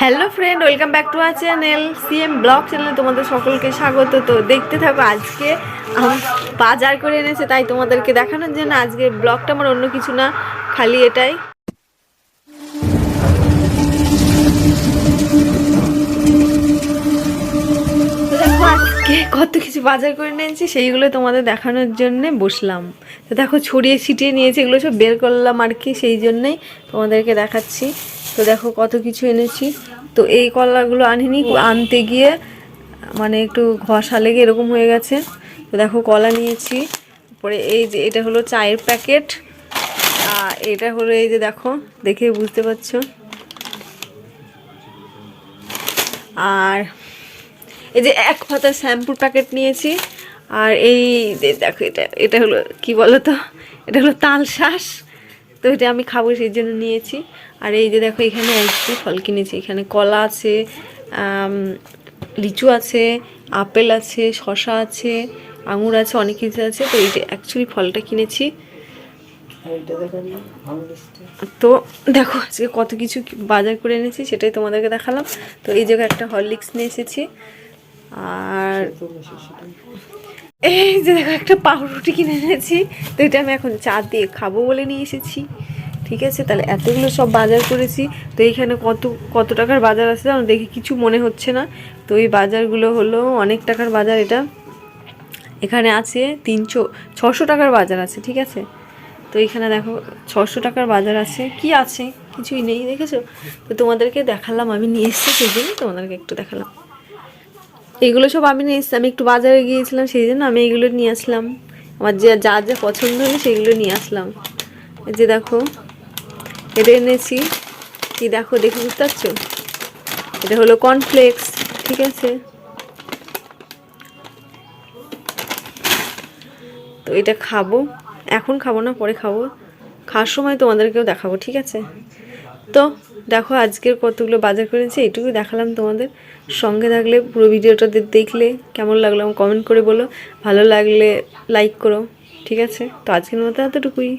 Hello friend welcome back to our channel CM blog চ্যানেলে তোমাদের সকলকে স্বাগত। তো দেখতে থাকো, আজকে বাজার করে এনেছে, তাই তোমাদেরকে দেখানোর জন্য আজকে ব্লগটা আমার অন্য কিছু না, খালি এটাই। আজকে কত কিছু বাজার করে নিয়েছি, সেইগুলো তোমাদের দেখানোর জন্য বসলাম। তো দেখো, ছড়িয়ে ছিটিয়ে নিয়েছি, এগুলো সব বের করলাম আর কি, সেই জন্যই তোমাদেরকে দেখাচ্ছি। তো দেখো, কত কিছু এনেছি। তো এই কলাগুলো আনিনি, আনতে গিয়ে মানে একটু ঘষা লেগে এরকম হয়ে গেছে। তো দেখো, কলা নিয়েছি। তারপরে এই যে, এটা হলো চায়ের প্যাকেট। আর এটা হলো এই যে, দেখো, দেখে বুঝতে পারছ। আর এই যে এক পাতা শ্যাম্পুর প্যাকেট নিয়েছি, আর এই দেখো এটা এটা হলো, কি বলো তো এটা হলো তাল শ্বাস তো এটা আমি খাব সেই জন্য নিয়েছি। আর এই যে দেখো, এখানে একটু ফল কিনেছি। এখানে কলা আছে লিচু আছে, আপেল আছে শশা আছে, আঙুর আছে, অনেক কিছু আছে। তো এই যে অ্যাকচুয়ালি ফলটা কিনেছি। তো দেখো, আজকে কত কিছু বাজার করে এনেছি সেটাই তোমাদেরকে দেখালাম। তো এই জায়গায় একটা হরলিক্স নিয়ে এসেছি। আর এই যে দেখো একটা পাউরুটি কিনে এনেছি। তো এটা আমি এখন চা দিয়ে খাব বলে নিয়ে এসেছি। ঠিক আছে? তাহলে এতগুলো সব বাজার করেছি। তো এইখানে কত কত টাকার বাজার আছে জানো? দেখে কিছু মনে হচ্ছে না। তো এই বাজারগুলো হলো অনেক টাকার বাজার এটা। এখানে আছে তিনশো ছশো টাকার বাজার আছে ঠিক আছে? তো এখানে দেখো ছশো টাকার বাজার আছে। কি আছে? কিছুই নেই দেখেছ? তো তোমাদেরকে দেখালাম আমি নিয়ে এসেছি সেই জন্য তোমাদেরকে একটু দেখালাম। এগুলো সব আমি নিয়ে এসেছি। আমি একটু বাজারে গিয়েছিলাম সেই জন্য আমি এগুলো নিয়ে আসলাম। আমার যে, যা যা পছন্দ হলো সেগুলো নিয়ে আসলাম। যে দেখো, এটা এনেছি। কি দেখো, দেখে বুঝতে পারছ? এটা হলো কর্নফ্লেক্স ঠিক আছে? তো এটা খাব। এখন খাব না, পরে খাব। খাওয়ার সময় তোমাদেরকেও দেখাবো, ঠিক আছে? তো দেখো আজকের কতগুলো বাজার করেছি এটুকু দেখালাম তোমাদের। সঙ্গে থাকলে পুরো ভিডিওটাতে দেখলে কেমন লাগল কমেন্ট করে বলো। ভালো লাগলে লাইক করো, ঠিক আছে? তো আজকের মতো এতটুকুই।